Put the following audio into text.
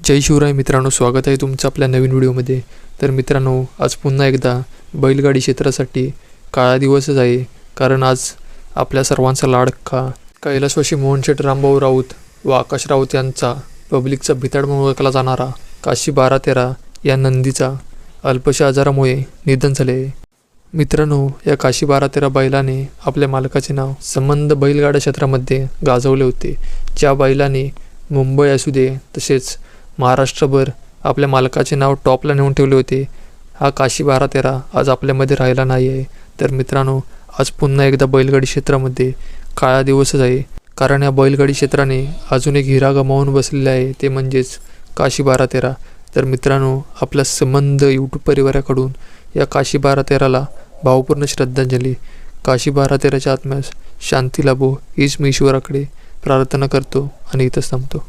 जय शिवराय मित्रांनो स्वागत आहे तुमचं आपल्या नवीन व्हिडिओमध्ये. तर मित्रांनो आज पुन्हा एकदा बैलगाडी क्षेत्रासाठी काळा दिवसच आहे कारण आज आपल्या सर्वांचा लाडका कैलासवाशी मोहनशेठ रामभाऊ राऊत व आकाश राऊत यांचा पब्लिकचा भिताड म्हणून ओळखला जाणारा काशी बारा तेरा या नंदीचा अल्पशा आजारामुळे निधन झाले. आहे मित्रांनो या काशी बारा तेरा बैलाने आपल्या मालकाचे नाव संबंध बैलगाडा क्षेत्रामध्ये गाजवले होते. ज्या बैलाने मुंबई असू दे तसेच महाराष्ट्रभर आपल्या मालकाचे नाव टॉपला नेऊन ठेवले होते. हा काशी बारा तेरा आज आपल्यामध्ये राहिला नाही आहे तर मित्रांनो आज पुन्हा एकदा बैलगाडी क्षेत्रामध्ये काळा दिवसच आहे. कारण या बैलगाडी क्षेत्राने अजून एक हिरा गमावून बसलेला आहे ते म्हणजेच काशी बारा तेरा. तर मित्रांनो आपला संबंध यूट्यूब परिवाराकडून या काशी बारा तेराला भावपूर्ण श्रद्धांजली. काशी बारा तेराच्या आत्म्यास शांती लाभो हीच मी ईश्वराकडे प्रार्थना करतो आणि इथंच थांबतो